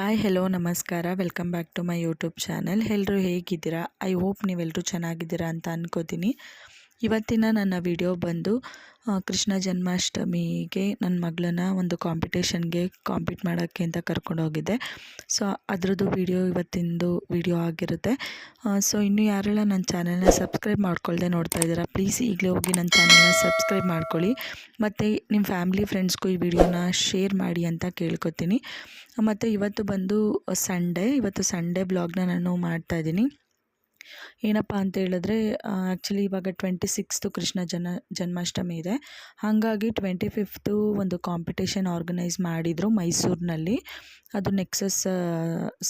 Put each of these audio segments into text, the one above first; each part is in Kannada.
ಹಾಯ್ ಹೆಲೋ ನಮಸ್ಕಾರ. Welcome back to my YouTube channel ಎಲ್ಲರೂ ಹೇಗಿದ್ದೀರಾ? ಐ ಹೋಪ್ ನೀವೆಲ್ಲರೂ ಚೆನ್ನಾಗಿದ್ದೀರಾ ಅಂತ ಅನ್ಕೋತೀನಿ. ಇವತ್ತಿನ ನನ್ನ ವಿಡಿಯೋ ಬಂದು ಕೃಷ್ಣ ಜನ್ಮಾಷ್ಟಮಿಗೆ ನನ್ನ ಮಗಳನ್ನ ಒಂದು ಕಾಂಪಿಟೇಷನ್ಗೆ ಕಾಂಪೀಟ್ ಮಾಡೋಕ್ಕೆ ಅಂತ ಕರ್ಕೊಂಡೋಗಿದ್ದೆ. ಸೊ ಅದರದ್ದು ವಿಡಿಯೋ ಇವತ್ತಿಂದು ವಿಡಿಯೋ ಆಗಿರುತ್ತೆ. ಸೊ ಇನ್ನೂ ಯಾರೆಲ್ಲ ನನ್ನ ಚಾನಲ್ನ ಸಬ್ಸ್ಕ್ರೈಬ್ ಮಾಡ್ಕೊಳ್ದೆ ನೋಡ್ತಾ ಇದ್ದೀರಾ ಪ್ಲೀಸ್ ಈಗಲೇ ಹೋಗಿ ನನ್ನ ಚಾನಲ್ನ ಸಬ್ಸ್ಕ್ರೈಬ್ ಮಾಡ್ಕೊಳ್ಳಿ. ಮತ್ತು ನಿಮ್ಮ ಫ್ಯಾಮಿಲಿ ಫ್ರೆಂಡ್ಸ್ಗೂ ಈ ವಿಡಿಯೋನ ಶೇರ್ ಮಾಡಿ ಅಂತ ಕೇಳ್ಕೊತೀನಿ. ಮತ್ತು ಇವತ್ತು ಬಂದು, ಸಂಡೇ, ಇವತ್ತು ಸಂಡೇ ಬ್ಲಾಗ್ನ ನಾನು ಮಾಡ್ತಾ ಇದ್ದೀನಿ. ಏನಪ್ಪ ಅಂತ ಹೇಳಿದ್ರೆ ಆ್ಯಕ್ಚುಲಿ ಇವಾಗ ಟ್ವೆಂಟಿ ಸಿಕ್ಸ್ತು ಕೃಷ್ಣ ಜನ, ಜನ್ಮಾಷ್ಟಮಿ ಇದೆ. ಹಾಗಾಗಿ ಟ್ವೆಂಟಿ ಫಿಫ್ತು ಒಂದು ಕಾಂಪಿಟೇಷನ್ ಆರ್ಗನೈಸ್ ಮಾಡಿದರು ಮೈಸೂರಿನಲ್ಲಿ. ಅದು ನೆಕ್ಸಸ್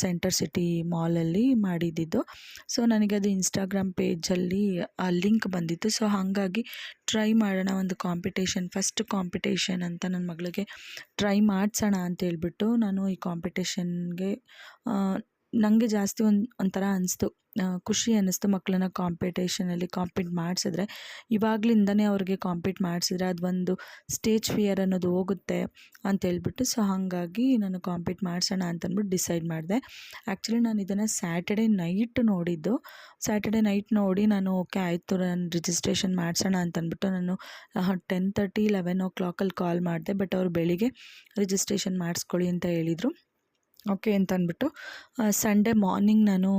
ಸೆಂಟರ್ ಸಿಟಿ ಮಾಲಲ್ಲಿ ಮಾಡಿದ್ದಿದ್ದು. ಸೊ ನನಗೆ ಅದು ಇನ್ಸ್ಟಾಗ್ರಾಮ್ ಪೇಜಲ್ಲಿ ಆ ಲಿಂಕ್ ಬಂದಿತ್ತು. ಸೊ ಹಾಗಾಗಿ ಟ್ರೈ ಮಾಡೋಣ ಒಂದು ಕಾಂಪಿಟೇಷನ್ ಫಸ್ಟ್ ಕಾಂಪಿಟೇಷನ್ ಅಂತ ನನ್ನ ಮಗಳಿಗೆ ಟ್ರೈ ಮಾಡಿಸೋಣ ಅಂತ ಹೇಳ್ಬಿಟ್ಟು ನಾನು ಈ ಕಾಂಪಿಟೇಷನ್ಗೆ ನನಗೆ ಜಾಸ್ತಿ ಒಂದು, ಒಂಥರ ಅನಿಸ್ತು. ಖುಷಿ ಅನ್ನಿಸ್ತು ಮಕ್ಕಳನ್ನ ಕಾಂಪಿಟೇಷನಲ್ಲಿ ಕಾಂಪೀಟ್ ಮಾಡಿಸಿದ್ರೆ. ಇವಾಗಲಿಂದನೇ ಅವ್ರಿಗೆ ಕಾಂಪೀಟ್ ಮಾಡಿಸಿದ್ರೆ ಅದು ಒಂದು ಸ್ಟೇಜ್ ಫಿಯರ್ ಅನ್ನೋದು ಹೋಗುತ್ತೆ ಅಂತ ಹೇಳ್ಬಿಟ್ಟು ಸೊ ಹಾಗಾಗಿ ನಾನು ಕಾಂಪೀಟ್ ಮಾಡಿಸೋಣ ಅಂತಂದ್ಬಿಟ್ಟು ಡಿಸೈಡ್ ಮಾಡಿದೆ. ಆ್ಯಕ್ಚುಲಿ ನಾನು ಇದನ್ನು ಸ್ಯಾಟರ್ಡೆ ನೈಟ್ ನೋಡಿದ್ದು. ಸ್ಯಾಟರ್ಡೆ ನೈಟ್ ನೋಡಿ ನಾನು ಓಕೆ ಆಯಿತು, ನಾನು ರಿಜಿಸ್ಟ್ರೇಷನ್ ಮಾಡಿಸೋಣ ಅಂತಂದ್ಬಿಟ್ಟು ನಾನು ಟೆನ್ ತರ್ಟಿ ಲೆವೆನ್ ಓ ಕ್ಲಾಕಲ್ಲಿ ಕಾಲ್ ಮಾಡಿದೆ ಬಟ್ ಅವರು ಬೆಳಿಗ್ಗೆ ರಿಜಿಸ್ಟ್ರೇಷನ್ ಮಾಡಿಸ್ಕೊಳ್ಳಿ ಅಂತ ಹೇಳಿದರು. ಓಕೆ ಅಂತ ಅಂದ್ಬಿಟ್ಟು ಸಂಡೇ ಮಾರ್ನಿಂಗ್ ನಾನು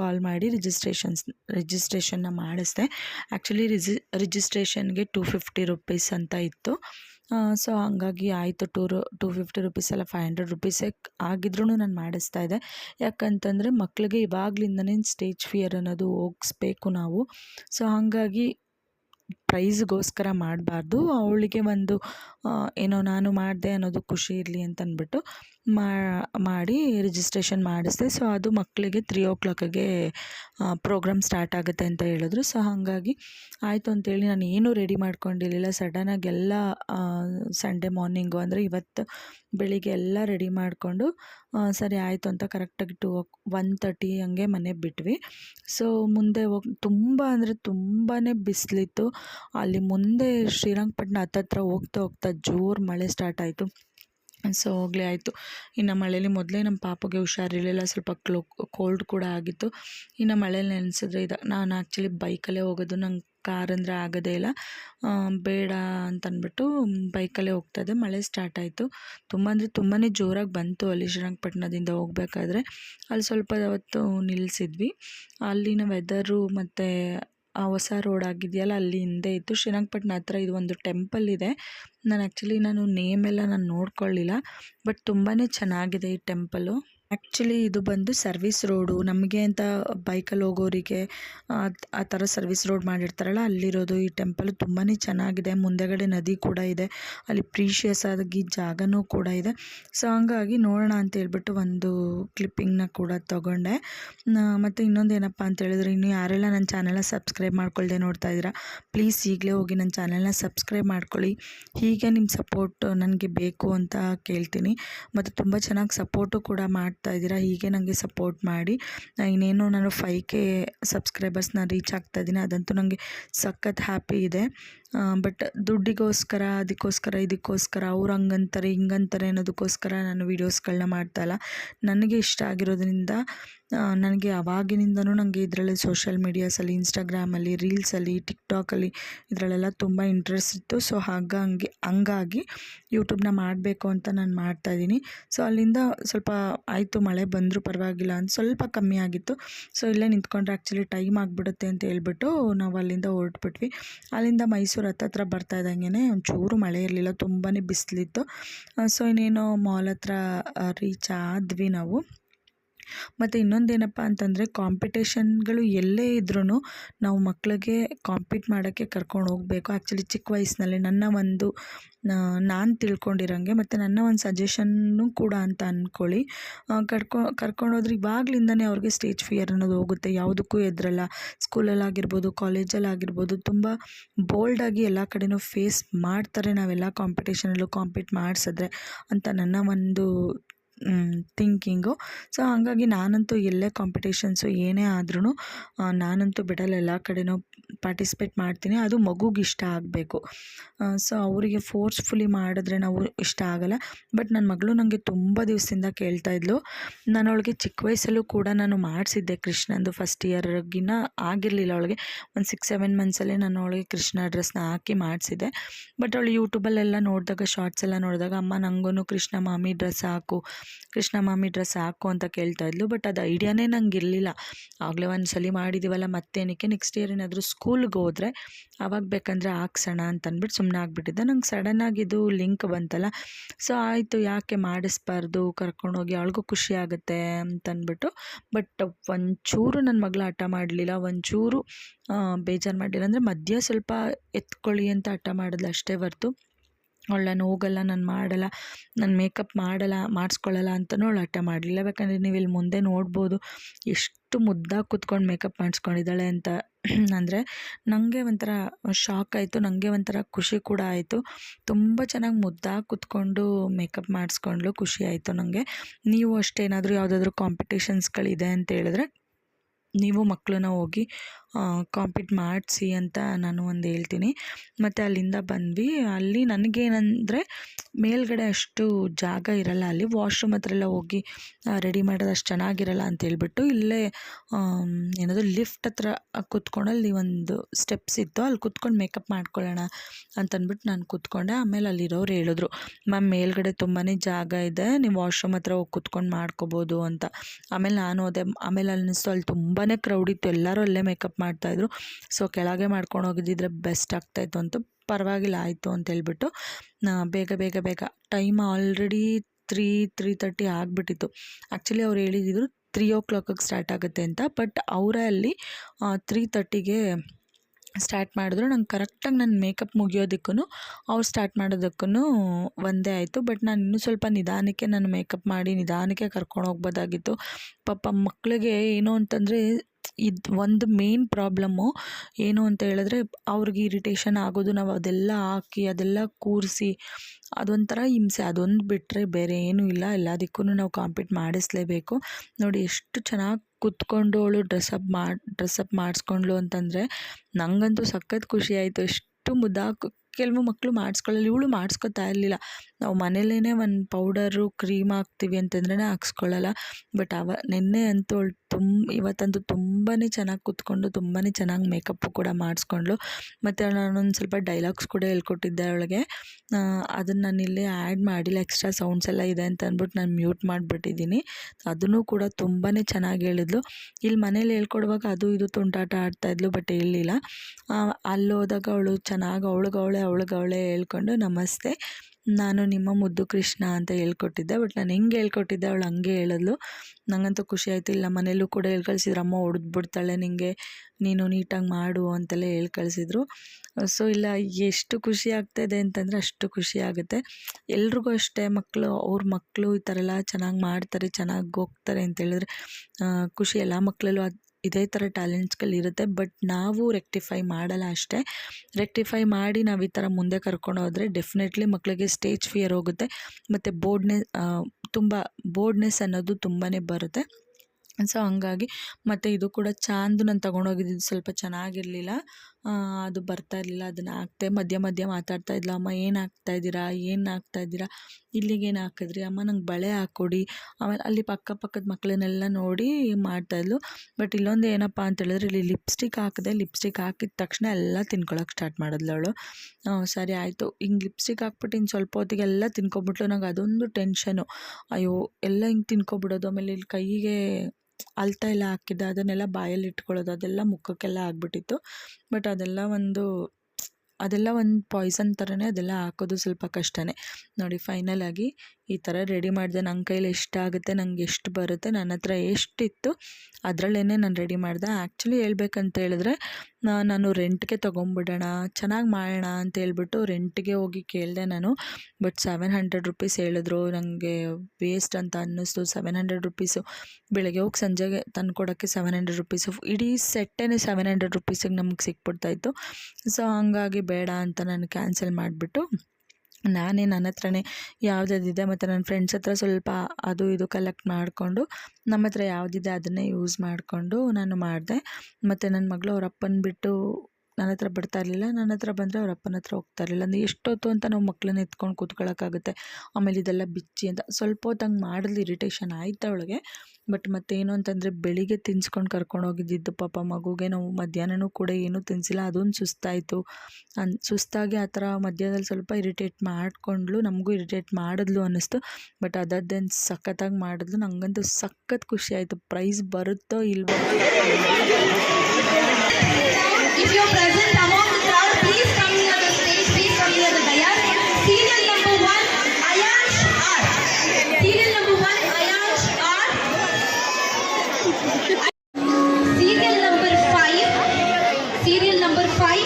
ಕಾಲ್ ಮಾಡಿ ರಿಜಿಸ್ಟ್ರೇಷನ್ಸ್ ರಿಜಿಸ್ಟ್ರೇಷನ್ನ ಮಾಡಿಸ್ದೆ. ಆ್ಯಕ್ಚುಲಿ ರಿಜಿ ರಿಜಿಸ್ಟ್ರೇಷನ್ಗೆ ಟೂ ಫಿಫ್ಟಿ ರುಪೀಸ್ ಅಂತ ಇತ್ತು. ಸೊ ಹಂಗಾಗಿ ಆಯಿತು ಟೂರು ಟೂ ಫಿಫ್ಟಿ ರುಪೀಸ್ ಎಲ್ಲ ಫೈವ್ ಹಂಡ್ರೆಡ್ ರುಪೀಸೇ ಆಗಿದ್ರೂ ನಾನು ಮಾಡಿಸ್ತಾ ಇದ್ದೆ. ಯಾಕಂತಂದರೆ ಮಕ್ಕಳಿಗೆ ಇವಾಗಲಿಂದನೇ ಸ್ಟೇಜ್ ಫಿಯರ್ ಅನ್ನೋದು ಹೋಗಿಸ್ಬೇಕು ನಾವು. ಸೊ ಹಾಗಾಗಿ ಪ್ರೈಸ್ಗೋಸ್ಕರ ಮಾಡಬಾರ್ದು. ಅವಳಿಗೆ ಒಂದು ಏನೋ ನಾನು ಮಾಡಿದೆ ಅನ್ನೋದು ಖುಷಿ ಇರಲಿ ಅಂತ ಅಂದ್ಬಿಟ್ಟು ಮಾಡಿ ರಿಜಿಸ್ಟ್ರೇಷನ್ ಮಾಡಿಸಿದೆ. ಸೊ, ಅದು ಮಕ್ಕಳಿಗೆ ತ್ರೀ ಓ ಕ್ಲಾಕಿಗೆ ಪ್ರೋಗ್ರಾಮ್ ಸ್ಟಾರ್ಟ್ ಆಗುತ್ತೆ ಅಂತ ಹೇಳಿದ್ರು. ಸೊ, ಹಾಗಾಗಿ ಆಯಿತು ಅಂತೇಳಿ ನಾನು ಏನೂ ರೆಡಿ ಮಾಡ್ಕೊಂಡಿರಲಿಲ್ಲ. ಸಡನ್ನಾಗಿ ಎಲ್ಲ ಸಂಡೇ ಮಾರ್ನಿಂಗು ಅಂದರೆ ಇವತ್ತು ಬೆಳಿಗ್ಗೆ ಎಲ್ಲ ರೆಡಿ ಮಾಡಿಕೊಂಡು ಸರಿ ಆಯಿತು ಅಂತ ಕರೆಕ್ಟಾಗಿ ಟು ಒನ್ ತರ್ಟಿ ಹಂಗೆ ಮನೆಗೆ ಬಿಟ್ವಿ. ಸೊ, ಮುಂದೆ ಹೋಗಿ, ತುಂಬ ಅಂದರೆ ತುಂಬಾ ಬಿಸಿಲಿತ್ತು. ಅಲ್ಲಿ ಮುಂದೆ ಶ್ರೀರಂಗಪಟ್ಟಣ ಹತ್ತತ್ರ ಹೋಗ್ತಾ ಹೋಗ್ತಾ ಜೋರು ಮಳೆ ಸ್ಟಾರ್ಟ್ ಆಯಿತು. ಸೊ ಹೋಗಲಿ ಆಯಿತು. ಇನ್ನು ಮಳೇಲಿ ಮೊದಲೇ ನಮ್ಮ ಪಾಪಗೆ ಹುಷಾರಿರಲಿಲ್ಲ, ಸ್ವಲ್ಪ ಕ್ಲೋ ಕೋಲ್ಡ್ ಕೂಡ ಆಗಿತ್ತು. ಇನ್ನು ಮಳೇಲಿ ನೆನೆಸಿದ್ರೆ ಇದು, ನಾನು ಆ್ಯಕ್ಚುಲಿ ಬೈಕಲ್ಲೇ ಹೋಗೋದು, ನಂಗೆ ಕಾರ್ ಅಂದರೆ ಆಗೋದೇ ಇಲ್ಲ. ಬೇಡ ಅಂತ ಅಂದ್ಬಿಟ್ಟು ಬೈಕಲ್ಲೇ ಹೋಗ್ತಾಯಿದ್ದೆ ಮಳೆ ಸ್ಟಾರ್ಟ್ ಆಯಿತು. ತುಂಬ ಅಂದರೆ ತುಂಬಾ ಜೋರಾಗಿ ಬಂತು ಅಲ್ಲಿ ಶ್ರೀರಂಗಪಟ್ಟಣದಿಂದ ಹೋಗ್ಬೇಕಾದ್ರೆ. ಅಲ್ಲಿ ಸ್ವಲ್ಪ ಹೊತ್ತು ನಿಲ್ಲಿಸಿದ್ವಿ ಅಲ್ಲಿನ ವೆದರು ಮತ್ತು ಹೊಸ ರೋಡ್ ಆಗಿದೆಯಲ್ಲ, ಅಲ್ಲಿ ಹಿಂದೆ ಇತ್ತು ಶ್ರೀರಂಗಪಟ್ಟಣ ಹತ್ರ ಇದು ಒಂದು ಟೆಂಪಲ್ ಇದೆ. ನಾನು ಆ್ಯಕ್ಚುಲಿ ನಾನು ನೇಮ್ ಎಲ್ಲ ನಾನು ನೋಡ್ಕೊಳ್ಳಿಲ್ಲ ಬಟ್ ತುಂಬಾ ಚೆನ್ನಾಗಿದೆ ಈ ಟೆಂಪಲು. ಆ್ಯಕ್ಚುಲಿ ಇದು ಬಂದು ಸರ್ವಿಸ್ ರೋಡು ನಮಗೆ ಅಂತ ಬೈಕಲ್ಲಿ ಹೋಗೋರಿಗೆ, ಆ ಥರ ಸರ್ವಿಸ್ ರೋಡ್ ಮಾಡಿರ್ತಾರಲ್ಲ, ಅಲ್ಲಿರೋದು ಈ ಟೆಂಪಲ್ ತುಂಬಾ ಚೆನ್ನಾಗಿದೆ. ಮುಂದೆಗಡೆ ನದಿ ಕೂಡ ಇದೆ. ಅಲ್ಲಿ ಪ್ರೀಶಿಯಸ್ ಆಗಿ ಜಾಗನೂ ಕೂಡ ಇದೆ. ಸೊ ಹಂಗಾಗಿ ನೋಡೋಣ ಅಂತ ಹೇಳ್ಬಿಟ್ಟು ಒಂದು ಕ್ಲಿಪ್ಪಿಂಗ್ನ ಕೂಡ ತೊಗೊಂಡೆ. ಮತ್ತು ಇನ್ನೊಂದು ಏನಪ್ಪ ಅಂತ ಹೇಳಿದ್ರೆ, ಇನ್ನು ಯಾರೆಲ್ಲ ನನ್ನ ಚಾನಲ್ನ ಸಬ್ಸ್ಕ್ರೈಬ್ ಮಾಡ್ಕೊಳ್ಳದೆ ನೋಡ್ತಾ ಇದ್ದೀರಾ ಪ್ಲೀಸ್ ಈಗಲೇ ಹೋಗಿ ನನ್ನ ಚಾನಲ್ನ ಸಬ್ಸ್ಕ್ರೈಬ್ ಮಾಡ್ಕೊಳ್ಳಿ. ಹೀಗೆ ನಿಮ್ಮ ಸಪೋರ್ಟ್ ನನಗೆ ಬೇಕು ಅಂತ ಕೇಳ್ತೀನಿ. ಮತ್ತು ತುಂಬ ಚೆನ್ನಾಗಿ ಸಪೋರ್ಟು ಕೂಡ ಮಾಡ್ತಾ ಇದ್ದೀರಾ, ಹೀಗೆ ನನಗೆ ಸಪೋರ್ಟ್ ಮಾಡಿ. ಇನ್ನೇನು ನಾನು ಫೈ ಕೆ ಸಬ್ಸ್ಕ್ರೈಬರ್ಸ್ನ ರೀಚ್ ಆಗ್ತಾ ಇದ್ದೀನಿ, ಅದಂತೂ ನನಗೆ ಸಖತ್ ಹ್ಯಾಪಿ ಇದೆ. ಬಟ್ ದುಡ್ಡಿಗೋಸ್ಕರ, ಅದಕ್ಕೋಸ್ಕರ, ಇದಕ್ಕೋಸ್ಕರ, ಅವ್ರು ಹಂಗಂತಾರೆ, ಹಿಂಗಂತಾರೆ ಅನ್ನೋದಕ್ಕೋಸ್ಕರ ನಾನು ವೀಡಿಯೋಸ್ಗಳನ್ನ ಮಾಡ್ತಾಯಿಲ್ಲ ನನಗೆ ಇಷ್ಟ ಆಗಿರೋದ್ರಿಂದ ನನಗೆ ಅವಾಗಿನಿಂದನೂ ನನಗೆ ಇದರಲ್ಲಿ ಸೋಷಿಯಲ್ ಮೀಡಿಯಾಸಲ್ಲಿ ಇನ್ಸ್ಟಾಗ್ರಾಮಲ್ಲಿ ರೀಲ್ಸಲ್ಲಿ ಟಿಕ್ಟಾಕಲ್ಲಿ ಇದರಲ್ಲೆಲ್ಲ ತುಂಬ ಇಂಟ್ರೆಸ್ಟ್ ಇತ್ತು. ಸೊ ಹಾಗಾಗಿ ಹಂಗಾಗಿ ಯೂಟ್ಯೂಬ್ನ ಮಾಡಬೇಕು ಅಂತ ನಾನು ಮಾಡ್ತಾಯಿದ್ದೀನಿ ಸೊ ಅಲ್ಲಿಂದ ಸ್ವಲ್ಪ ಆಯಿತು, ಮಳೆ ಬಂದರೂ ಪರವಾಗಿಲ್ಲ ಅಂತ ಸ್ವಲ್ಪ ಕಮ್ಮಿ ಆಗಿತ್ತು. ಸೊ ಇಲ್ಲೇ ನಿಂತ್ಕೊಂಡ್ರೆ ಆ್ಯಕ್ಚುಲಿ ಟೈಮ್ ಆಗಿಬಿಡುತ್ತೆ ಅಂತ ಹೇಳ್ಬಿಟ್ಟು ನಾವು ಅಲ್ಲಿಂದ ಹೊರಟ್ಬಿಟ್ವಿ. ಅಲ್ಲಿಂದ ಮೈಸೂರು ಹತ್ತತ್ರ ಬರ್ತಾ ಇದ್ದಂಗೆ ಒಂಚೂರು ಮಳೆ ಇರಲಿಲ್ಲ ತುಂಬಾ ಬಿಸಿಲಿತ್ತು. ಸೊ ಇನ್ನೇನು ಮಾಲ್ ಹತ್ರ ರೀಚ್ ಆದ್ವಿ ನಾವು. ಮತ್ತು ಇನ್ನೊಂದೇನಪ್ಪ ಅಂತಂದರೆ ಕಾಂಪಿಟೇಷನ್ಗಳು ಎಲ್ಲೇ ಇದ್ರೂ ನಾವು ಮಕ್ಕಳಿಗೆ ಕಾಂಪೀಟ್ ಮಾಡೋಕ್ಕೆ ಕರ್ಕೊಂಡು ಹೋಗಬೇಕು. ಆ್ಯಕ್ಚುಲಿ ಚಿಕ್ಕ ವಯಸ್ಸಿನಲ್ಲಿ ನನ್ನ ಒಂದು ನಾನು ತಿಳ್ಕೊಂಡಿರೋಂಗೆ ಮತ್ತು ನನ್ನ ಒಂದು ಸಜೆಷನ್ನು ಕೂಡ ಅಂತ ಅಂದ್ಕೊಳ್ಳಿ ಕರ್ಕೊ ಕರ್ಕೊಂಡೋದ್ರೆ ಇವಾಗ್ಲಿಂದನೇ ಅವ್ರಿಗೆ ಸ್ಟೇಜ್ ಫಿಯರ್ ಅನ್ನೋದು ಹೋಗುತ್ತೆ. ಯಾವುದಕ್ಕೂ ಎದುರಲ್ಲ. ಸ್ಕೂಲಲ್ಲಾಗಿರ್ಬೋದು ಕಾಲೇಜಲ್ಲಾಗಿರ್ಬೋದು ತುಂಬ ಬೋಲ್ಡಾಗಿ ಎಲ್ಲ ಕಡೆಯೂ ಫೇಸ್ ಮಾಡ್ತಾರೆ ನಾವೆಲ್ಲ ಕಾಂಪಿಟೇಷನಲ್ಲೂ ಕಾಂಪೀಟ್ ಮಾಡಿಸಿದ್ರೆ ಅಂತ ನನ್ನ ಒಂದು ಥಿಂಕಿಂಗು ಸೊ ಹಾಗಾಗಿ ನಾನಂತೂ ಎಲ್ಲೇ ಕಾಂಪಿಟೇಷನ್ಸು ಏನೇ ಆದ್ರೂ ನಾನಂತೂ ಬಿಡಲ್ಲ. ಎಲ್ಲ ಕಡೆನೂ ಪಾರ್ಟಿಸಿಪೇಟ್ ಮಾಡ್ತೀನಿ. ಅದು ಮಗುಗೆ ಇಷ್ಟ ಆಗಬೇಕು. ಸೊ ಅವರಿಗೆ ಫೋರ್ಸ್ಫುಲಿ ಮಾಡಿದ್ರೆ ನಾವು ಇಷ್ಟ ಆಗಲ್ಲ. ಬಟ್ ನನ್ನ ಮಗಳು ನನಗೆ ತುಂಬ ದಿವಸದಿಂದ ಕೇಳ್ತಾ ಇದ್ಲು. ನಾನು ಅವಳಿಗೆ ಚಿಕ್ಕ ವಯಸ್ಸಲ್ಲೂ ಕೂಡ ನಾನು ಮಾಡಿಸಿದ್ದೆ ಕೃಷ್ಣಂದು ಫಸ್ಟ್ ಇಯರ್ಗಿನ ಆಗಿರಲಿಲ್ಲ ಅವಳಿಗೆ. ಒಂದು ಸಿಕ್ಸ್ ಸೆವೆನ್ ಮಂತ್ಸಲ್ಲೇ ನಾನು ಅವಳಿಗೆ ಕೃಷ್ಣ ಡ್ರೆಸ್ನ ಹಾಕಿ ಮಾಡಿಸಿದ್ದೆ. ಬಟ್ ಅವಳು ಯೂಟ್ಯೂಬಲ್ಲೆಲ್ಲ ನೋಡಿದಾಗ ಶಾರ್ಟ್ಸ್ ಎಲ್ಲ ನೋಡಿದಾಗ, ಅಮ್ಮ ನನಗೂ ಕೃಷ್ಣ ಮಾಮಿ ಡ್ರೆಸ್ ಹಾಕು. ಕೃಷ್ಣ ಮಾಮಿ ಡ್ರೆಸ್ ಹಾಕು ಅಂತ ಕೇಳ್ತಾ ಇದ್ಲು ಬಟ್ ಅದು ಐಡಿಯಾನೇ ನಂಗೆ ಇರಲಿಲ್ಲ. ಆಗಲೇ ಒಂದು ಸಲ ಮಾಡಿದ್ದೀವಲ್ಲ ಮತ್ತೇನಕ್ಕೆ ನೆಕ್ಸ್ಟ್ ಇಯರ್ ಏನಾದರೂ ಸ್ಕೂಲ್ಗೆ ಹೋದರೆ ಆವಾಗ ಬೇಕಂದರೆ ಹಾಕ್ಸೋಣ ಅಂತ ಅಂದ್ಬಿಟ್ಟು ಸುಮ್ಮನೆ ಆಗಿಬಿಟ್ಟಿದ್ದೆ. ನಂಗೆ ಸಡನ್ನಾಗಿ ಇದು ಲಿಂಕ್ ಬಂತಲ್ಲ ಸೊ ಆಯಿತು ಯಾಕೆ ಮಾಡಿಸ್ಬಾರ್ದು, ಕರ್ಕೊಂಡೋಗಿ ಅವಳಿಗೂ ಖುಷಿ ಆಗುತ್ತೆ ಅಂತಂದ್ಬಿಟ್ಟು ಬಟ್ ಒಂಚೂರು ನನ್ನ ಮಗಳ ಹಠ ಮಾಡಲಿಲ್ಲ, ಒಂಚೂರು ಬೇಜಾರು ಮಾಡಲಿಲ್ಲ. ಅಂದರೆ ಮಧ್ಯ ಸ್ವಲ್ಪ ಎತ್ಕೊಳ್ಳಿ ಅಂತ ಹಠ ಮಾಡಿದ್ಲು ಅಷ್ಟೇ ಹೊರ್ತು. ಅವಳು ನಾನು ಹೋಗಲ್ಲ ನಾನು ಮಾಡಲ್ಲ, ನಾನು ಮೇಕಪ್ ಮಾಡಲ್ಲ, ಮಾಡಿಸ್ಕೊಳ್ಳಲ್ಲ ಅಂತಲೂ ಅವಳು ಹಠ ಮಾಡಲಿಲ್ಲ. ಯಾಕಂದರೆ ನೀವು ಇಲ್ಲಿ ಮುಂದೆ ನೋಡ್ಬೋದು ಎಷ್ಟು ಮುದ್ದಾಗಿ ಕೂತ್ಕೊಂಡು ಮೇಕಪ್ ಮಾಡಿಸ್ಕೊಂಡಿದ್ದಾಳೆ ಅಂತ. ಅಂದರೆ ನನಗೆ ಒಂಥರ ಶಾಕ್ ಆಯಿತು ನನಗೆ ಒಂಥರ ಖುಷಿ ಕೂಡ ಆಯಿತು. ತುಂಬ ಚೆನ್ನಾಗಿ ಮುದ್ದಾಗಿ ಕೂತ್ಕೊಂಡು ಮೇಕಪ್ ಮಾಡಿಸ್ಕೊಂಡ್ಲು ಖುಷಿ ಆಯಿತು ನನಗೆ ನೀವು ಅಷ್ಟೇನಾದರೂ ಯಾವುದಾದ್ರೂ ಕಾಂಪಿಟೇಷನ್ಸ್ಗಳಿದೆ ಅಂತ ಹೇಳಿದ್ರೆ, ನೀವು ಮಕ್ಕಳನ್ನ ಹೋಗಿ ಕಾಂಪೀಟ್ ಮಾಡಿಸಿ ಅಂತ ನಾನು ಒಂದು ಹೇಳ್ತೀನಿ. ಮತ್ತು ಅಲ್ಲಿಂದ ಬಂದ್ವಿ. ಅಲ್ಲಿ ನನಗೇನಂದರೆ ಮೇಲ್ಗಡೆ ಅಷ್ಟು ಜಾಗ ಇರಲ್ಲ. ಅಲ್ಲಿ ವಾಶ್ರೂಮ್ ಹತ್ರ ಎಲ್ಲ ಹೋಗಿ ರೆಡಿ ಮಾಡೋದು ಅಷ್ಟು ಚೆನ್ನಾಗಿರಲ್ಲ ಅಂತ ಹೇಳ್ಬಿಟ್ಟು ಇಲ್ಲೇ ಏನಾದರೂ ಲಿಫ್ಟ್ ಹತ್ರ ಕೂತ್ಕೊಂಡು ಅಲ್ಲಿ ಒಂದು ಸ್ಟೆಪ್ಸ್ ಇತ್ತು. ಅಲ್ಲಿ ಕೂತ್ಕೊಂಡು ಮೇಕಪ್ ಮಾಡ್ಕೊಳ್ಳೋಣ ಅಂತಂದ್ಬಿಟ್ಟು ನಾನು ಕೂತ್ಕೊಂಡೆ. ಆಮೇಲೆ ಅಲ್ಲಿರೋರು ಹೇಳಿದ್ರು, ಮ್ಯಾಮ್, ಮೇಲ್ಗಡೆ ತುಂಬಾ ಜಾಗ ಇದೆ. ನೀವು ವಾಶ್ರೂಮ್ ಹತ್ರ ಹೋಗಿ ಕೂತ್ಕೊಂಡು ಮಾಡ್ಕೋಬೋದು ಅಂತ. ಆಮೇಲೆ ನಾನು ಹೋದೆ. ಆಮೇಲೆ ಅನ್ನಿಸ್ತು ಅಲ್ಲಿ ತುಂಬಾ ಕ್ರೌಡ್ ಇತ್ತು. ಎಲ್ಲರೂ ಅಲ್ಲೇ ಮೇಕಪ್ ಮಾಡ್ತಾಯಿದ್ರು. ಸೊ ಕೆಳಗೆ ಮಾಡ್ಕೊಂಡು ಹೋಗಿದ್ದಿದ್ರೆ ಬೆಸ್ಟ್ ಆಗ್ತಾಯಿತ್ತು ಅಂತ. ಪರವಾಗಿಲ್ಲ, ಆಯಿತು ಅಂತ ಹೇಳ್ಬಿಟ್ಟು ಬೇಗ ಬೇಗ ಬೇಗ time already three three thirty ಆಗಿಬಿಟ್ಟಿತ್ತು. ಆ್ಯಕ್ಚುಲಿ ಅವ್ರು ಹೇಳಿದ್ರು ತ್ರೀ ಓ ಕ್ಲಾಕಿಗೆ ಸ್ಟಾರ್ಟ್ ಆಗುತ್ತೆ ಅಂತ ಬಟ್ ಅವರೇ ಅಲ್ಲಿ ತ್ರೀ ತರ್ಟಿಗೆ ಸ್ಟಾರ್ಟ್ ಮಾಡಿದ್ರು. ನಂಗೆ ಕರೆಕ್ಟಾಗಿ ನನ್ನ ಮೇಕಪ್ ಮುಗಿಯೋದಕ್ಕೂ ಅವ್ರು ಸ್ಟಾರ್ಟ್ ಮಾಡೋದಕ್ಕೂ ಒಂದೇ ಆಯಿತು. ಬಟ್ ನಾನು ಇನ್ನೂ ಸ್ವಲ್ಪ ನಿಧಾನಕ್ಕೆ ನಾನು ಮೇಕಪ್ ಮಾಡಿ ನಿಧಾನಕ್ಕೆ ಕರ್ಕೊಂಡು ಹೋಗ್ಬೋದಾಗಿತ್ತು. ಪಾಪ ಮಕ್ಕಳಿಗೆ ಏನು ಅಂತಂದರೆ ಇದು ಒಂದು ಮೇನ್ ಪ್ರಾಬ್ಲಮ್ಮು ಏನು ಅಂತ ಹೇಳಿದ್ರೆ ಅವ್ರಿಗೆ ಇರಿಟೇಷನ್ ಆಗೋದು, ನಾವು ಅದೆಲ್ಲ ಹಾಕಿ, ಅದೆಲ್ಲ ಕೂರಿಸಿ, ಅದೊಂಥರ ಹಿಂಸೆ. ಅದೊಂದು ಬಿಟ್ಟರೆ ಬೇರೆ ಏನೂ ಇಲ್ಲ. ಎಲ್ಲದಕ್ಕೂ ನಾವು ಕಾಂಪೀಟ್ ಮಾಡಿಸ್ಲೇಬೇಕು. ನೋಡಿ, ಎಷ್ಟು ಚೆನ್ನಾಗಿ ಕುತ್ಕೊಂಡು ಅವಳು ಡ್ರೆಸ್ಅಪ್ ಮಾಡಿ ಡ್ರೆಸ್ಅಪ್ ಮಾಡಿಸ್ಕೊಂಡ್ಳು ಅಂತಂದರೆ ನನಗಂತೂ ಸಖತ್ ಖುಷಿ ಆಯಿತು. ಎಷ್ಟು ಮುದ್ದಾಗಿ ಕೆಲವು ಮಕ್ಕಳು ಮಾಡಿಸ್ಕೊಳ್ಳಲ್ಲ, ಇವಳು ಮಾಡಿಸ್ಕೊತಾ ಇರಲಿಲ್ಲ. ನಾವು ಮನೇಲೇ ಒಂದು ಪೌಡರು ಕ್ರೀಮ್ ಹಾಕ್ತೀವಿ ಅಂತಂದ್ರೆ ಹಾಕ್ಸ್ಕೊಳ್ಳಲ್ಲ. ಬಟ್ ಅವ, ನಿನ್ನೆ ಅಂತೂ ಅವಳು ತುಂಬ ಇವತ್ತಂತೂ ತುಂಬಾ ಚೆನ್ನಾಗಿ ಕೂತ್ಕೊಂಡು ತುಂಬಾ ಚೆನ್ನಾಗಿ ಮೇಕಪ್ಪು ಕೂಡ ಮಾಡಿಸ್ಕೊಂಡ್ಳು. ಮತ್ತು ನಾನೊಂದು ಸ್ವಲ್ಪ ಡೈಲಾಗ್ಸ್ ಕೂಡ ಹೇಳ್ಕೊಟ್ಟಿದ್ದೆ ಅವಳಿಗೆ. ಅದನ್ನು ನಾನು ಇಲ್ಲಿ ಆ್ಯಡ್ ಮಾಡಿಲ್ಲ, ಎಕ್ಸ್ಟ್ರಾ ಸೌಂಡ್ಸ್ ಎಲ್ಲ ಇದೆ ಅಂತ ಅಂದ್ಬಿಟ್ಟು ನಾನು ಮ್ಯೂಟ್ ಮಾಡಿಬಿಟ್ಟಿದ್ದೀನಿ. ಅದನ್ನು ಕೂಡ ತುಂಬಾ ಚೆನ್ನಾಗಿ ಹೇಳಿದ್ಲು. ಇಲ್ಲಿ ಮನೇಲಿ ಹೇಳ್ಕೊಡುವಾಗ ಅದು ಇದು ತುಂಟಾಟ ಆಡ್ತಾಯಿದ್ಲು ಬಟ್ ಹೇಳಲಿಲ್ಲ. ಅಲ್ಲಿ ಹೋದಾಗ ಅವಳು ಚೆನ್ನಾಗಿ ಅವಳಿಗವಳೆ ಅವಳಿಗವಳೆ ಹೇಳ್ಕೊಂಡು ನಮಸ್ತೆ. ನಾನು ನಿಮ್ಮ ಮುದ್ದು ಕೃಷ್ಣ ಅಂತ ಹೇಳ್ಕೊಟ್ಟಿದ್ದೆ. ಬಟ್ ನಾನು ಹೆಂಗೆ ಹೇಳ್ಕೊಟ್ಟಿದ್ದೆ ಅವಳು ಹಂಗೆ ಹೇಳಿದ್ಲು. ನನಗಂತೂ ಖುಷಿ ಆಯಿತು. ಇಲ್ಲ ಮನೇಲೂ ಕೂಡ ಹೇಳಿ ಕಳಿಸಿದ್ರು. ಅಮ್ಮ ಹೊಡೆದ್ಬಿಡ್ತಾಳೆ ನಿನಗೆ ನೀನು ನೀಟಾಗಿ ಮಾಡು ಅಂತೆಲ್ಲ ಹೇಳಿ ಕಳಿಸಿದ್ರು. ಸೊ, ಇಲ್ಲ, ಎಷ್ಟು ಖುಷಿ ಆಗ್ತಾಯಿದೆ ಅಂತಂದರೆ ಅಷ್ಟು ಖುಷಿ ಆಗುತ್ತೆ. ಎಲ್ರಿಗೂ ಅಷ್ಟೇ ಮಕ್ಕಳು ಅವ್ರ ಮಕ್ಕಳು ಈ ಥರ ಎಲ್ಲ ಚೆನ್ನಾಗಿ ಮಾಡ್ತಾರೆ, ಚೆನ್ನಾಗಿ ಹೋಗ್ತಾರೆ ಅಂತ ಹೇಳಿದ್ರೆ ಖುಷಿ ಎಲ್ಲ ಮಕ್ಕಳಲ್ಲೂ ಅದು ಇದೇ ಥರ ಟ್ಯಾಲೆಂಟ್ಸ್ಗಳಿರುತ್ತೆ ಬಟ್ ನಾವು ರೆಕ್ಟಿಫೈ ಮಾಡಲ್ಲ ಅಷ್ಟೇ. ರೆಕ್ಟಿಫೈ ಮಾಡಿ ನಾವು ಈ ಥರ ಮುಂದೆ ಕರ್ಕೊಂಡು ಹೋದರೆ ಡೆಫಿನೆಟ್ಲಿ ಮಕ್ಕಳಿಗೆ ಸ್ಟೇಜ್ ಫಿಯರ್ ಹೋಗುತ್ತೆ. ಮತ್ತು ಬೋರ್ಡ್ನೆ ತುಂಬ ಬೋರ್ಡ್ನೆಸ್ ಅನ್ನೋದು ತುಂಬಾ ಬರುತ್ತೆ. ಸೊ ಹಂಗಾಗಿ ಮತ್ತು ಇದು ಕೂಡ ಚಾಂದು ನಾನು ತೊಗೊಂಡೋಗಿದ್ದು ಸ್ವಲ್ಪ ಚೆನ್ನಾಗಿರಲಿಲ್ಲ. ಅದು ಬರ್ತಾ ಇರಲಿಲ್ಲ, ಅದನ್ನು ಹಾಕ್ದೆ ಮಧ್ಯ ಮಧ್ಯ ಮಾತಾಡ್ತಾ ಇದ್ಲು, ಅಮ್ಮ, ಏನು ಹಾಕ್ತಾ ಇದ್ದೀರಾ? ಏನು ಹಾಕ್ತಾ ಇದ್ದೀರಾ? ಇಲ್ಲಿಗೇನು ಹಾಕಿದ್ರಿ? ಅಮ್ಮ, ನಂಗೆ ಬಳೆ ಹಾಕ್ಕೊಡಿ ಆಮೇಲೆ ಅಲ್ಲಿ ಪಕ್ಕ ಪಕ್ಕದ ಮಕ್ಕಳನ್ನೆಲ್ಲ ನೋಡಿ ಮಾಡ್ತಾಯಿದ್ಲು ಬಟ್ ಇಲ್ಲೊಂದು ಏನಪ್ಪ ಅಂತ ಹೇಳಿದ್ರೆ, ಇಲ್ಲಿ ಲಿಪ್ಸ್ಟಿಕ್ ಹಾಕಿದೆ, ಲಿಪ್ಸ್ಟಿಕ್ ಹಾಕಿದ ತಕ್ಷಣ ಎಲ್ಲ ತಿನ್ಕೊಳಕ್ಕೆ ಸ್ಟಾರ್ಟ್ ಮಾಡಿದ್ಲು ಅವಳು. ಸರಿ ಆಯಿತು. ಹಿಂಗೆ ಲಿಪ್ಸ್ಟಿಕ್ ಹಾಕ್ಬಿಟ್ಟು ಇನ್ನು ಸ್ವಲ್ಪ ಹೊತ್ತಿಗೆ ಎಲ್ಲ ತಿನ್ಕೊಬಿಟ್ಲು. ನಂಗೆ ಅದೊಂದು ಟೆನ್ಷನು. ಅಯ್ಯೋ, ಎಲ್ಲ ಹಿಂಗೆ ತಿನ್ಕೊಬಿಡೋದು. ಆಮೇಲೆ ಇಲ್ಲಿ ಕೈಗೆ ಅಳ್ತಾ ಎಲ್ಲ ಹಾಕಿದ್ದೆ. ಅದನ್ನೆಲ್ಲ ಬಾಯಲ್ಲಿ ಇಟ್ಕೊಳ್ಳೋದು, ಅದೆಲ್ಲ ಮುಖಕ್ಕೆಲ್ಲ ಆಗಿಬಿಟ್ಟಿತ್ತು. ಬಟ್ ಅದೆಲ್ಲ ಒಂದು ಅದೆಲ್ಲ ಒಂದು ಪಾಯ್ಸನ್ ಥರನೇ ಅದೆಲ್ಲ ಹಾಕೋದು ಸ್ವಲ್ಪ ಕಷ್ಟನೇ. ನೋಡಿ, ಫೈನಲ್ ಆಗಿ ಈ ಥರ ರೆಡಿ ಮಾಡಿದೆ. ನನ್ನ ಕೈಲಿ ಎಷ್ಟಾಗುತ್ತೆ ನಂಗೆ ಎಷ್ಟು ಬರುತ್ತೆ, ನನ್ನ ಹತ್ರ ಎಷ್ಟಿತ್ತು ಅದರಲ್ಲೇ ನಾನು ರೆಡಿ ಮಾಡಿದೆ. ಆ್ಯಕ್ಚುಲಿ ಹೇಳ್ಬೇಕಂತ ಹೇಳಿದ್ರೆ ನಾನು ರೆಂಟ್ಗೆ ತೊಗೊಂಬಿಡೋಣ, ಚೆನ್ನಾಗಿ ಮಾಡೋಣ ಅಂತ ಹೇಳ್ಬಿಟ್ಟು ರೆಂಟ್ಗೆ ಹೋಗಿ ಕೇಳಿದೆ ನಾನು. ಬಟ್ ಸೆವೆನ್ ಹಂಡ್ರೆಡ್ ರುಪೀಸ್ ಹೇಳಿದ್ರು ನನಗೆ ವೇಸ್ಟ್ ಅಂತ ಅನ್ನಿಸ್ತು. ಸೆವೆನ್ ಹಂಡ್ರೆಡ್ ರುಪೀಸು ಬೆಳಗ್ಗೆ ಹೋಗಿ ಸಂಜೆಗೆ ತಂದು ಕೊಡೋಕ್ಕೆ ಸೆವೆನ್ ಹಂಡ್ರೆಡ್ ರುಪೀಸು. ಇಡೀ ಸೆಟ್ಟೇ ಸೆವೆನ್ ಹಂಡ್ರೆಡ್ ರುಪೀಸಿಗೆ ನಮ್ಗೆ ಸಿಕ್ಬಿಡ್ತಾಯಿತ್ತು ಸೊ, ಹಂಗಾಗಿ ಬೇಡ ಅಂತ ನಾನು ಕ್ಯಾನ್ಸಲ್ ಮಾಡಿಬಿಟ್ಟು ನಾನೇ ನನ್ನ ಹತ್ರನೇ ಯಾವುದ್ಯಾವ್ದಿದೆ ಮತ್ತು ನನ್ನ ಫ್ರೆಂಡ್ಸ್ ಹತ್ರ ಸ್ವಲ್ಪ ಅದು ಇದು ಕಲೆಕ್ಟ್ ಮಾಡಿಕೊಂಡು ನಮ್ಮ ಹತ್ರ ಯಾವುದಿದೆ ಅದನ್ನೇ ಯೂಸ್ ಮಾಡಿಕೊಂಡು ನಾನು ಮಾಡಿದೆ. ಮತ್ತು ನನ್ನ ಮಗಳು ಅವ್ರ ಅಪ್ಪನ ಬಿಟ್ಟು ನನ್ನ ಹತ್ರ ಬರ್ತಾ ಇರಲಿಲ್ಲ. ನನ್ನ ಹತ್ರ ಬಂದರೆ ಅವ್ರ ಅಪ್ಪನ ಹತ್ರ ಹೋಗ್ತಾ ಇರಲಿಲ್ಲ. ಅಂದರೆ ಎಷ್ಟೊತ್ತು ಅಂತ ನಾವು ಮಕ್ಕಳನ್ನ ಎತ್ಕೊಂಡು ಕೂತ್ಕೊಳ್ಳೋಕ್ಕಾಗುತ್ತೆ ಆಮೇಲೆ ಇದೆಲ್ಲ ಬಿಚ್ಚಿ ಅಂತ ಸ್ವಲ್ಪ ಹೊತ್ತು ಹಂಗೆ ಮಾಡಿದ್ಲು ಇರಿಟೇಷನ್ ಆಯ್ತು ಅವಳಿಗೆ. ಬಟ್ ಮತ್ತೇನು ಅಂತಂದರೆ ಬೆಳಿಗ್ಗೆ ತಿನ್ಸ್ಕೊಂಡು ಕರ್ಕೊಂಡು ಹೋಗಿದ್ದಿದ್ದು ಪಾಪ ಮಗುಗೆ ನಾವು ಮಧ್ಯಾಹ್ನನೂ ಕೂಡ ಏನೂ ತಿನ್ನಿಸಿಲ್ಲ ಅದೊಂದು ಸುಸ್ತಾಯಿತು. ಅನ್ ಸುಸ್ತಾಗಿ ಆ ಥರ ಮಧ್ಯದಲ್ಲಿ ಸ್ವಲ್ಪ ಇರಿಟೇಟ್ ಮಾಡಿಕೊಂಡ್ಲು. ನಮಗೂ ಇರಿಟೇಟ್ ಮಾಡಿದ್ಲು ಅನ್ನಿಸ್ತು. ಬಟ್ ಅದದ್ದೇನು ಸಖತ್ತಾಗಿ ಮಾಡಿದ್ಲು. ನನಗಂತೂ ಸಖತ್ ಖುಷಿ ಆಯಿತು. ಪ್ರೈಸ್ ಬರುತ್ತೋ ಇಲ್ವೋ If you're present among the crowd, please come the stage, please come the. Serial number one, R. Serial number one, R. Serial number five, serial number five,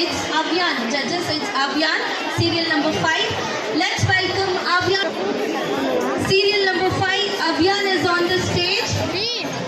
It's Abyan, judges, it's Abyan. Serial number five. Let's welcome Avian. Serial number five, Avian is on the stage. Please.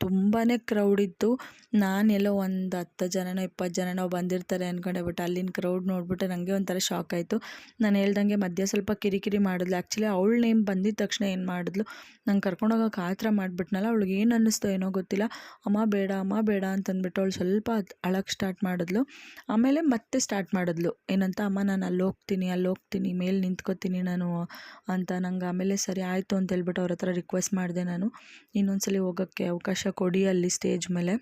ತುಂಬಾ ಕ್ರೌಡ್ ಇತ್ತು. ನಾನೆಲ್ಲೋ ಒಂದು ಹತ್ತು ಜನನೋ ಇಪ್ಪತ್ತು ಜನನೋ ಬಂದಿರ್ತಾರೆ ಅಂದ್ಕೊಂಡೆ ಬಟ್ ಅಲ್ಲಿನ ಕ್ರೌಡ್ ನೋಡಿಬಿಟ್ಟು ನನಗೆ ಒಂಥರ ಶಾಕ್ ಆಯಿತು. ನಾನು ಹೇಳ್ದಂಗೆ ಮಧ್ಯೆ ಸ್ವಲ್ಪ ಕಿರಿಕಿರಿ ಮಾಡಿದ್ಲು. ಆ್ಯಕ್ಚುಲಿ ಅವಳ ನೇಮ್ ಬಂದಿದ್ದ ತಕ್ಷಣ ಏನು ಮಾಡಿದ್ಲು? ನಂಗೆ ಕರ್ಕೊಂಡೋಗೋಕೆ ಆ ಥರ ಮಾಡಿಬಿಟ್ನಲ್ಲ, ಅವಳಿಗೆ ಏನು ಅನ್ನಿಸ್ತೋ ಏನೋ ಗೊತ್ತಿಲ್ಲ. ಅಮ್ಮ ಬೇಡ ಅಮ್ಮ ಬೇಡ ಅಂತಂದ್ಬಿಟ್ಟು ಅವಳು ಸ್ವಲ್ಪ ಅಳಕ್ಕೆ ಸ್ಟಾರ್ಟ್ ಮಾಡಿದ್ಲು. ಆಮೇಲೆ ಮತ್ತೆ ಸ್ಟಾರ್ಟ್ ಮಾಡಿದ್ಲು. ಏನಂತ, ಅಮ್ಮ, ನಾನು ಅಲ್ಲಿ ಹೋಗ್ತೀನಿ ಅಲ್ಲಿ ಹೋಗ್ತೀನಿ, ಮೇಲೆ ನಿಂತ್ಕೋತೀನಿ ನಾನು ಅಂತ ನಂಗೆ ಆಮೇಲೆ ಸರಿ ಆಯಿತು ಅಂತ ಹೇಳ್ಬಿಟ್ಟು ಅವ್ರ ಹತ್ರ ರಿಕ್ವೆಸ್ಟ್ ಮಾಡಿದೆ ನಾನು. ಇನ್ನೊಂದ್ಸಲಿ ಹೋಗೋಕ್ಕೆ ಅವಕಾಶ ಕೊಡಿ ಅಲ್ಲಿ ಸ್ಟೇಜ್ ಮೇಲೆ.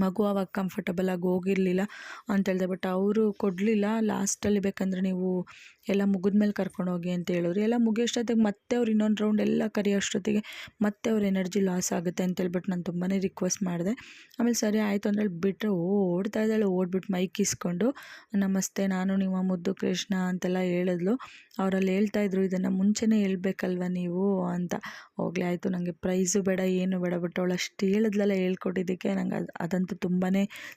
ಮಗು ಆವಾಗ ಕಂಫರ್ಟಬಲ್ ಆಗಿ ಹೋಗಿರಲಿಲ್ಲ ಅಂತೇಳಿದೆ ಬಟ್ ಅವರು ಕೊಡಲಿಲ್ಲ. ಲಾಸ್ಟಲ್ಲಿ ಬೇಕಂದ್ರೆ ನೀವು ಎಲ್ಲ ಮುಗಿದ್ಮೇಲೆ ಕರ್ಕೊಂಡು ಹೋಗಿ ಅಂತ ಹೇಳಿದ್ರು. ಎಲ್ಲ ಮುಗಿಯೋಷ್ಟೊತ್ತಿಗೆ ಮತ್ತೆ ಅವ್ರು ಇನ್ನೊಂದು ರೌಂಡ್ ಎಲ್ಲ ಕರೆಯೋಷ್ಟೊತ್ತಿಗೆ ಮತ್ತೆ ಅವ್ರ ಎನರ್ಜಿ ಲಾಸ್ ಆಗುತ್ತೆ ಅಂತ ಹೇಳ್ಬಿಟ್ಟು ನಾನು ತುಂಬಾ ರಿಕ್ವೆಸ್ಟ್ ಮಾಡಿದೆ. ಆಮೇಲೆ ಸರಿ ಆಯಿತು ಅಂದೇಳಿ ಬಿಟ್ಟರೆ ಓಡ್ತಾ ಇದ್ದಾಳೆ. ಓಡ್ಬಿಟ್ಟು ಮೈಕ್ ಇಸ್ಕೊಂಡು ನಮಸ್ತೆ, ನಾನು ನಿಮ್ಮ ಮುದ್ದು ಕೃಷ್ಣ ಅಂತೆಲ್ಲ ಹೇಳಿದ್ಲು. ಅವರಲ್ಲಿ ಹೇಳ್ತಾ ಇದ್ರು, ಇದನ್ನು ಮುಂಚೆನೇ ಹೇಳ್ಬೇಕಲ್ವ ನೀವು? ಅಂತ. ಹೋಗ್ಲಿ, ಆಯಿತು ನನಗೆ ಪ್ರೈಸು ಬೇಡ, ಏನು ಬೇಡ ಬಟ್ ಅವಳು ಅಷ್ಟು ಹೇಳಿದ್ಲೆಲ್ಲ ಹೇಳ್ಕೊಟ್ಟಿದ್ದಕ್ಕೆ ನಂಗೆ ಅದು ಅದಂತೂ ತುಂಬಾ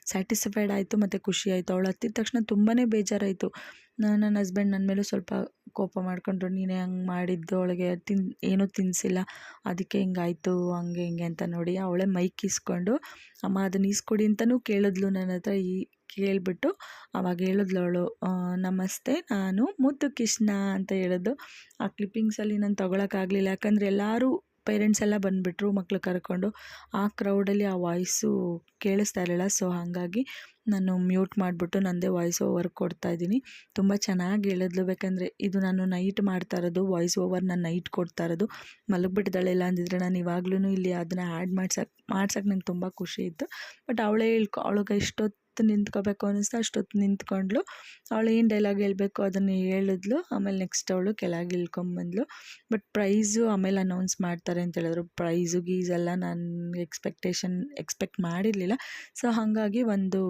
ಸ್ಯಾಟಿಸ್ಫೈಡ್ ಆಯಿತು ಮತ್ತು ಖುಷಿ ಆಯಿತು. ಅವಳು ಹತ್ತಿದ ತಕ್ಷಣ ತುಂಬಾ ಬೇಜಾರಾಯಿತು. ನನ್ನ ಹಸ್ಬೆಂಡ್ ನನ್ನ ಮೇಲೂ ಸ್ವಲ್ಪ ಕೋಪ ಮಾಡಿಕೊಂಡ್ರು. ನೀನೇ ಹಂಗೆ ಮಾಡಿದ್ದು, ಅವಳಿಗೆ ತಿನ್, ಏನೂ ತಿನ್ನಿಸಿಲ್ಲ ಅದಕ್ಕೆ ಹಿಂಗಾಯ್ತು, ಹಂಗೆ ಹಿಂಗೆ ಅಂತ ನೋಡಿ ಅವಳೇ ಮೈಕ್ ಇಸ್ಕೊಂಡು ಅಮ್ಮ, ಅದನ್ನ ಈಸ್ಕೊಡಿ ಅಂತಲೂ ಕೇಳಿದ್ಲು. ನನ್ನ ಹತ್ರ ಈ, ಕೇಳಿಬಿಟ್ಟು ಅವಾಗ ಹೇಳಿದ್ಲು ಅವಳು ನಮಸ್ತೆ, ನಾನು ಮುದ್ದು ಕೃಷ್ಣ ಅಂತ ಹೇಳಿದ್ದು ಆ ಕ್ಲಿಪ್ಪಿಂಗ್ಸಲ್ಲಿ ನಾನು ತೊಗೊಳಕ್ಕಾಗಲಿಲ್ಲ. ಯಾಕಂದರೆ ಎಲ್ಲರೂ ಪೇರೆಂಟ್ಸ್ ಎಲ್ಲ ಬಂದುಬಿಟ್ರು ಮಕ್ಕಳು ಕರ್ಕೊಂಡು. ಆ ಕ್ರೌಡಲ್ಲಿ ಆ ವಾಯ್ಸು ಕೇಳಿಸ್ತಾ ಇರಲಿಲ್ಲ. ಸೊ ಹಾಗಾಗಿ ನಾನು ಮ್ಯೂಟ್ ಮಾಡಿಬಿಟ್ಟು ನನ್ನದೇ ವಾಯ್ಸ್ ಓವರ್ ಕೊಡ್ತಾ ಇದ್ದೀನಿ. ತುಂಬ ಚೆನ್ನಾಗಿ ಹೇಳಿದ್ಲು. ಬೇಕಂದರೆ ಇದು ನಾನು ನೈಟ್ ಮಾಡ್ತಾ ಇರೋದು ವಾಯ್ಸ್ ಓವರ್ ನಾನು ನೈಟ್ ಕೊಡ್ತಾ ಇರೋದು. ಮಲಗಿಬಿಟ್ಟಿದ್ದಾಳೆ ಇಲ್ಲ ಅಂದಿದ್ರೆ ನಾನು ಇವಾಗ್ಲೂ ಇಲ್ಲಿ ಅದನ್ನು ಆ್ಯಡ್ ಮಾಡ್ಸಕ್ಕೆ ಮಾಡ್ಸಕ್ಕೆ ನಂಗೆ ತುಂಬ ಖುಷಿ ಇತ್ತು. ಬಟ್ ಅವಳೇ ಹೇಳ್ಕೊ, ಅವಳಿಗೆ ಎಷ್ಟೊತ್ತು ನಿಂತ್ಕೋಬೇಕು ಅನ್ನಿಸ್ತು ಅಷ್ಟೊತ್ತು ನಿಂತ್ಕೊಂಡ್ಳು. ಅವಳು ಏನು ಡೈಲಾಗ್ ಹೇಳಬೇಕು ಅದನ್ನು ಹೇಳಿದ್ಲು. ಆಮೇಲೆ ನೆಕ್ಸ್ಟ್ ಅವಳು ಕೆಳಗೆ ಇಳ್ಕೊಂಬಂದ್ಲು. ಬಟ್ ಪ್ರೈಸು ಆಮೇಲೆ ಅನೌನ್ಸ್ ಮಾಡ್ತಾರೆ ಅಂತ ಹೇಳಿದ್ರು. ಪ್ರೈಸು ಗೀಸ್ ಎಲ್ಲ ನಾನು ಎಕ್ಸ್ಪೆಕ್ಟೇಷನ್ ಎಕ್ಸ್ಪೆಕ್ಟ್ ಮಾಡಿರಲಿಲ್ಲ. ಸೊ ಹಾಗಾಗಿ ಒಂದು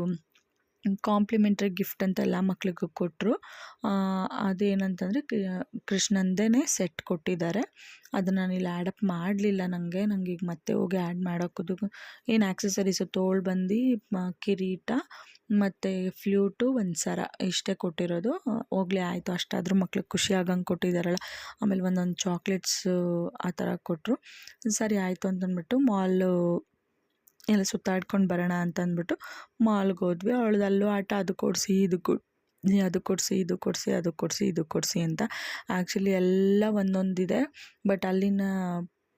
ಕಾಂಪ್ಲಿಮೆಂಟ್ರಿ ಗಿಫ್ಟ್ ಅಂತ ಎಲ್ಲ ಮಕ್ಳಿಗೂ ಕೊಟ್ಟರು ಅದೇನಂತಂದರೆ ಕೃಷ್ಣಂದೇ ಸೆಟ್ ಕೊಟ್ಟಿದ್ದಾರೆ. ಅದು ನಾನು ಇಲ್ಲಿ ಆ್ಯಡಪ್ ಮಾಡಲಿಲ್ಲ ನನಗೆ ನನಗೆ ಈಗ ಮತ್ತೆ ಹೋಗಿ ಆ್ಯಡ್ ಮಾಡೋಕ್ಕದು ಏನು ಆ್ಯಕ್ಸಸರೀಸು ತೋಳು ಬಂದು ಕಿರೀಟ, ಮತ್ತು ಫ್ಲ್ಯೂಟು ಒಂದು ಸರ ಇಷ್ಟೇ ಕೊಟ್ಟಿರೋದು. ಹೋಗ್ಲಿ ಆಯಿತು, ಅಷ್ಟಾದರೂ ಮಕ್ಳಿಗೆ ಖುಷಿ ಆಗಂಗೆ ಕೊಟ್ಟಿದ್ದಾರಲ್ಲ. ಆಮೇಲೆ ಒಂದೊಂದು ಚಾಕ್ಲೇಟ್ಸು ಆ ಥರ ಕೊಟ್ಟರು ಸರಿ ಆಯಿತು ಅಂತಂದ್ಬಿಟ್ಟು ಮಾಲು ಎಲ್ಲ ಸುತ್ತಾಡ್ಕೊಂಡು ಬರೋಣ ಅಂತ ಅಂದ್ಬಿಟ್ಟು ಮಾಲ್ಗೆ ಹೋದ್ವಿ. ಅವಳದ್ದು ಅಲ್ಲೂ ಆಟ ಅದು ಕೊಡಿಸಿ, ಇದು ಅದು ಕೊಡಿಸಿ, ಇದು ಕೊಡಿಸಿ, ಅದು ಕೊಡಿಸಿ, ಇದು ಕೊಡಿಸಿ ಅಂತ ಆ್ಯಕ್ಚುಲಿ ಎಲ್ಲ ಒಂದೊಂದಿದೆ. ಬಟ್ ಅಲ್ಲಿನ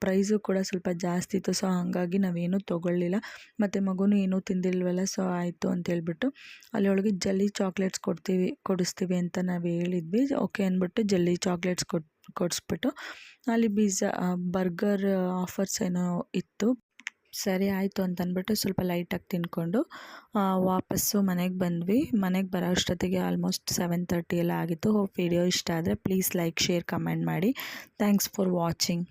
ಪ್ರೈಸು ಕೂಡ ಸ್ವಲ್ಪ ಜಾಸ್ತಿ ಇತ್ತು. ಸೊ ಹಾಗಾಗಿ ನಾವೇನೂ ತೊಗೊಳ್ಳಿಲ್ಲ. ಮತ್ತು ಮಗುನೂ ಏನೂ ತಿಂದಿಲ್ವಲ್ಲ ಸೊ ಆಯಿತು ಅಂತ ಹೇಳ್ಬಿಟ್ಟು ಅಲ್ಲಿ ಒಳಗೆ ಜಲ್ಲಿ ಚಾಕ್ಲೇಟ್ಸ್ ಕೊಡ್ತೀವಿ, ಕೊಡಿಸ್ತೀವಿ ಅಂತ ನಾವು ಹೇಳಿದ್ವಿ. ಓಕೆ ಅಂದ್ಬಿಟ್ಟು ಜಲ್ಲಿ ಚಾಕ್ಲೇಟ್ಸ್ ಕೊಟ್ಟು ಕೊಡಿಸ್ಬಿಟ್ಟು ಅಲ್ಲಿ ಬೀಜ ಬರ್ಗರ್ ಆಫರ್ಸ್ ಏನೋ ಇತ್ತು. ಸರಿ ಆಯಿತು ಅಂತ ಸ್ವಲ್ಪ ಲೈಟಾಗಿ ತಿಂದ್ಕೊಂಡು ವಾಪಸ್ಸು ಮನೆಗೆ ಬಂದ್ವಿ. ಮನೆಗೆ ಬರೋ ಅಷ್ಟೊತ್ತಿಗೆ ಆಲ್ಮೋಸ್ಟ್ ಸೆವೆನ್ ತರ್ಟಿ ಎಲ್ಲ ಆಗಿತ್ತು. ಹೋಪ್ ವಿಡಿಯೋ ಇಷ್ಟ ಆದರೆ ಪ್ಲೀಸ್ ಲೈಕ್ ಶೇರ್ ಕಮೆಂಟ್ ಮಾಡಿ. Thanks for watching